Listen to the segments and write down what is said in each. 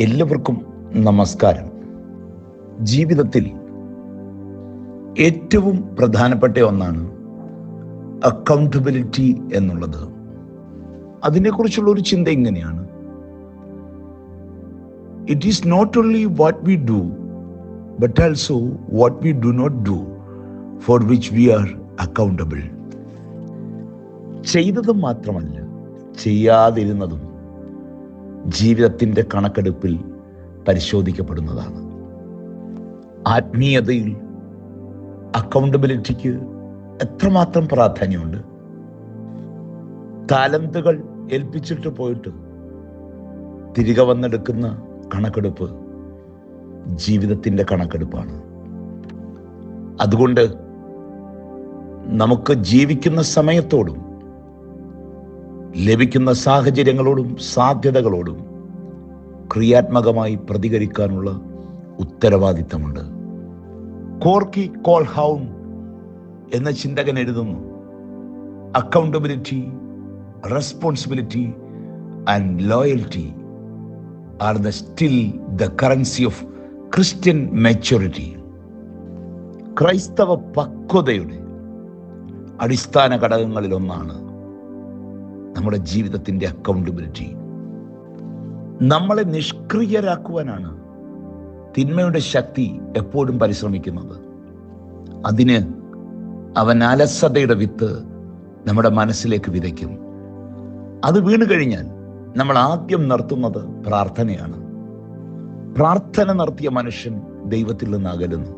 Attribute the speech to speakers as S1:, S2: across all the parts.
S1: എല്ലാവർക്കും നമസ്കാരം. ജീവിതത്തിൽ ഏറ്റവും പ്രധാനപ്പെട്ട ഒന്നാണ് അക്കൗണ്ടബിലിറ്റി എന്നുള്ളത്. അതിനെക്കുറിച്ചുള്ള ഒരു ചിന്ത ഇങ്ങനെയാണ്. It is not only what we do but also what we do not do for which we are accountable ചെയ്തതും മാത്രമല്ല ചെയ്യാതിരുന്നതും ജീവിതത്തിന്റെ കണക്കെടുപ്പിൽ പരിശോധിക്കപ്പെടുന്നതാണ്. ആത്മീയതയിൽ അക്കൗണ്ടബിലിറ്റിക്ക് എത്രമാത്രം പ്രാധാന്യമുണ്ട്? താലന്തുകൾ ഏൽപ്പിച്ചിട്ട് പോയിട്ട് തിരികെ വന്നെടുക്കുന്ന കണക്കെടുപ്പ് ജീവിതത്തിന്റെ കണക്കെടുപ്പാണ്. അതുകൊണ്ട് നമുക്ക് ജീവിക്കുന്ന സമയത്തോടും ലഭിക്കുന്ന സാഹചര്യങ്ങളോടും സാധ്യതകളോടും ക്രിയാത്മകമായി പ്രതികരിക്കാനുള്ള ഉത്തരവാദിത്തമുണ്ട്. കോർക്കി കോൾ ഹൗൺ എന്ന ചിന്തകൻ എഴുതുന്നു accountability responsibility and loyalty are the still the currency of Christian maturity ക്രൈസ്തവ പക്വതയുടെ അടിസ്ഥാന ഘടകങ്ങളിൽ ഒന്നാണ് നമ്മുടെ ജീവിതത്തിന്റെ അക്കൗണ്ടബിലിറ്റി നമ്മളെ നിഷ്ക്രിയരാക്കുവാനാണ് തിന്മയുടെ ശക്തി എപ്പോഴും പരിശ്രമിക്കുന്നത്. അതിന് അവൻ അലസതയുടെ വിത്ത് നമ്മുടെ മനസ്സിലേക്ക് വിതയ്ക്കും. അത് വീണ് കഴിഞ്ഞാൽ നമ്മൾ ആദ്യം നിർത്തുന്നത് പ്രാർത്ഥനയാണ്. പ്രാർത്ഥന നടത്തിയ മനുഷ്യൻ ദൈവത്തിൽ നിന്ന് അകലുന്നു.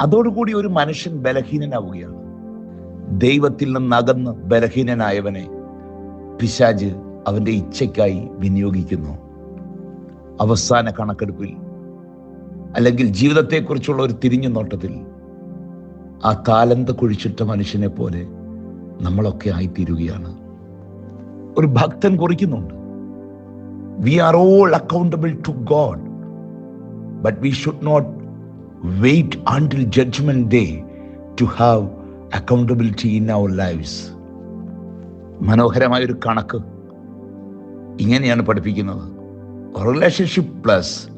S1: അതോടുകൂടി ഒരു മനുഷ്യൻ ബലഹീനനാവുകയാണ്. ദൈവത്തിൽ നിന്ന് അകന്ന് ബലഹീനനായവനെ പിശാജ് അവന്റെ ഇച്ഛയ്ക്കായി വിനിയോഗിക്കുന്നു. അവസാന കണക്കെടുപ്പിൽ അല്ലെങ്കിൽ ജീവിതത്തെക്കുറിച്ചുള്ള ഒരു തിരിഞ്ഞു നോട്ടത്തിൽ ആ താലന്ത കുഴിച്ചിട്ട മനുഷ്യനെ പോലെ നമ്മളൊക്കെ ആയിത്തീരുകയാണ്. ഒരു ഭക്തൻ കുറിക്കുന്നുണ്ട്. We are all accountable to God but we should not wait until judgment day to have accountability in our lifes മനോഹരമായ ഒരു കണക്ക്. ഇങ്ങനെയാണ് പഠിപ്പിക്കുന്നത്. Relationship plus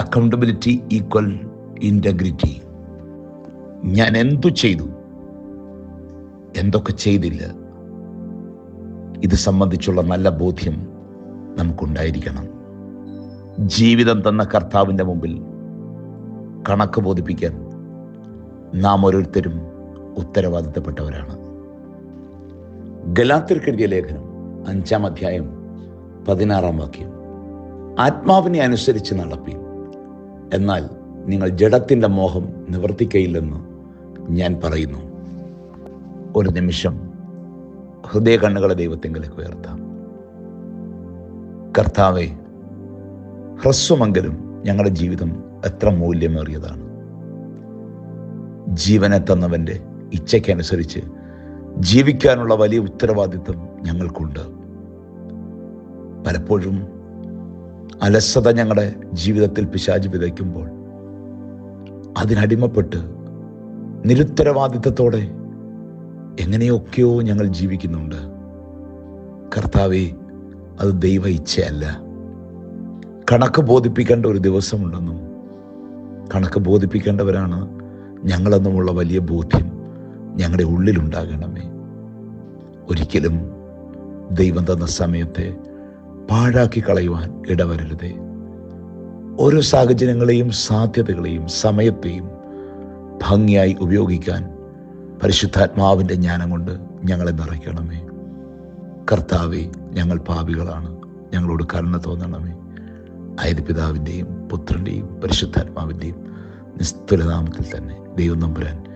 S1: accountability equal integrity ഞാൻ എന്തു ചെയ്തു? എന്തൊക്കെ ചെയ്തില്ല? ഇത് സംബന്ധിച്ചുള്ള നല്ല ബോധ്യം നമുക്കുണ്ടായിരിക്കണം. ജീവിതം തന്ന കർത്താവിന്റെ മുമ്പിൽ കണക്ക് ബോധിപ്പിക്കാൻ നാം ഓരോരുത്തരും ഉത്തരവാദിത്തപ്പെട്ടവരാണ്. ഗലാത്തിർക്കെഴുതിയ ലേഖനം അഞ്ചാം അധ്യായം പതിനാറാം വാക്യം. ആത്മാവിനെ അനുസരിച്ച് നടപ്പീൻ. എന്നാൽ നിങ്ങൾ ജഡത്തിന്റെ മോഹം നിവർത്തിക്കയില്ലെന്ന് ഞാൻ പറയുന്നു. ഒരു നിമിഷം ഹൃദയ കണ്ണുകളെ ദൈവത്തെങ്കിലേക്ക് ഉയർത്താം. കർത്താവെ ഹ്രസ്വമെങ്കിലും ഞങ്ങളുടെ ജീവിതം എത്ര മൂല്യമേറിയതാണ്. ജീവനെ തന്നവന്റെ ഇച്ഛയ്ക്കനുസരിച്ച് ജീവിക്കാനുള്ള വലിയ ഉത്തരവാദിത്വം ഞങ്ങൾക്കുണ്ട്. പലപ്പോഴും അലസത ഞങ്ങളുടെ ജീവിതത്തിൽ പിശാജ് വിതയ്ക്കുമ്പോൾ അതിനടിമപ്പെട്ട് നിരുത്തരവാദിത്വത്തോടെ എങ്ങനെയൊക്കെയോ ഞങ്ങൾ ജീവിക്കുന്നുണ്ട്. കർത്താവെ അത് ദൈവ ഇച്ഛയല്ല. കണക്ക് ബോധിപ്പിക്കേണ്ട ഒരു ദിവസമുണ്ടെന്നും കണക്ക് ബോധിപ്പിക്കേണ്ടവരാണ് ഞങ്ങളെന്നുമുള്ള വലിയ ബോധ്യം. ഞങ്ങളുടെ ഉള്ളിലുണ്ടാകണമേ. ഒരിക്കലും ദൈവം തന്ന സമയത്തെ പാഴാക്കി കളയുവാൻ ഇടവരരുതേ. ഓരോ സാഹചര്യങ്ങളെയും സാധ്യതകളെയും സമയത്തെയും ഭംഗിയായി ഉപയോഗിക്കാൻ പരിശുദ്ധാത്മാവിന്റെ ജ്ഞാനം കൊണ്ട് ഞങ്ങളെ നിറയ്ക്കണമേ. കർത്താവെ ഞങ്ങൾ പാപികളാണ്. ഞങ്ങളോട് കരുണ തോന്നണമേ. അയത് പിതാവിന്റെയും പുത്രന്റെയും പരിശുദ്ധാത്മാവിന്റെയും നിസ്തുലനാമത്തിൽ തന്നെ ദൈവം നമ്പുരാൻ